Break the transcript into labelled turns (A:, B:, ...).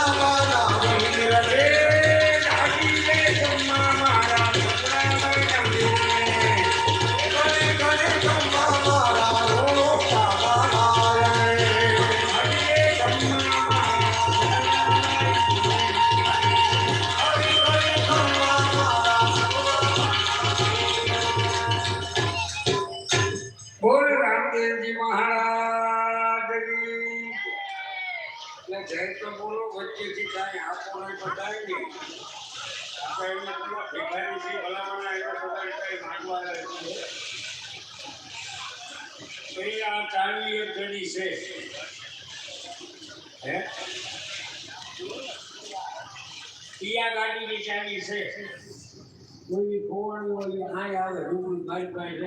A: আমার બોલો, વચ્ચેથી કાંઈ આપો નહીં તો કાંઈ નહીં. આપણે એમને બોલો, ભિખારી છે, ભલામણ આવ્યો તો કાંઈ. તો આ ચાવી એક ઘડી છે. હે? પિયા ગાડીની ચાવી છે. કોઈ ખોવાણી હોય, આય આવે ડુંગળી ગાડી પાસે